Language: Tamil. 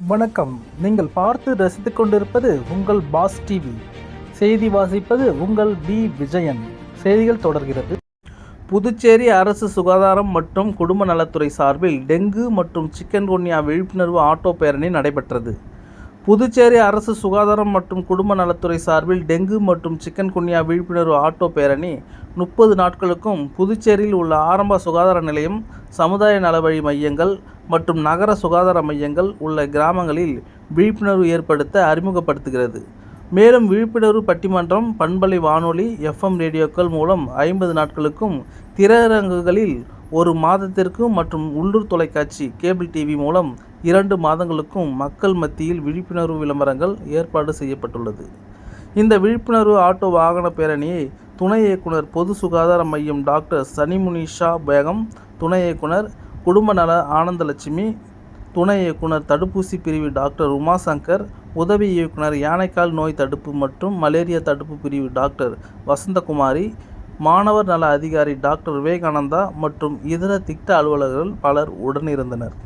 வணக்கம். நீங்கள் பார்த்து ரசித்துக் கொண்டிருப்பது உங்கள் பாஸ் டிவி. செய்தி வாசிப்பது உங்கள் பி விஜயன். செய்திகள் தொடர்கிறது. புதுச்சேரி அரசு சுகாதாரம் மற்றும் குடும்ப நலத்துறை சார்பில் டெங்கு மற்றும் சிக்கன்குன்யா விழிப்புணர்வு ஆட்டோ பேரணி நடைபெற்றது. புதுச்சேரி அரசு சுகாதாரம் மற்றும் குடும்ப நலத்துறை சார்பில் டெங்கு மற்றும் சிக்கன்குன்யா விழிப்புணர்வு ஆட்டோ பேரணி முப்பது நாட்களுக்கும் புதுச்சேரியில் உள்ள ஆரம்ப சுகாதார நிலையம் சமுதாய நலவழி மையங்கள் மற்றும் நகர சுகாதார மையங்கள் உள்ள கிராமங்களில் விழிப்புணர்வு ஏற்படுத்த அறிமுகப்படுத்துகிறது. மேலும் விழிப்புணர்வு பட்டிமன்றம் பண்பலை வானொலி எஃப்எம் ரேடியோக்கள் மூலம் ஐம்பது நாட்களுக்கும் திரையரங்குகளில் ஒரு மாதத்திற்கும் மற்றும் உள்ளூர் தொலைக்காட்சி கேபிள் டிவி மூலம் இரண்டு மாதங்களுக்கும் மக்கள் மத்தியில் விழிப்புணர்வு விளம்பரங்கள் ஏற்பாடு செய்யப்பட்டுள்ளது. இந்த விழிப்புணர்வு ஆட்டோ வாகன பேரணியை துணை இயக்குனர் பொது சுகாதார மையம் டாக்டர் சனிமுனிஷா பேகம் துணை இயக்குனர் குடும்ப நல ஆனந்தலட்சுமி துணை இயக்குனர் தடுப்பூசி பிரிவு டாக்டர் உமாசங்கர் உதவி இயக்குனர் யானைக்கால் நோய் தடுப்பு மற்றும் மலேரியா தடுப்பு பிரிவு டாக்டர் வசந்தகுமாரி மாணவர் நல அதிகாரி டாக்டர் விவேகானந்தா மற்றும் இதர திட்ட அலுவலர்கள் பலர் உடனிருந்தனர்.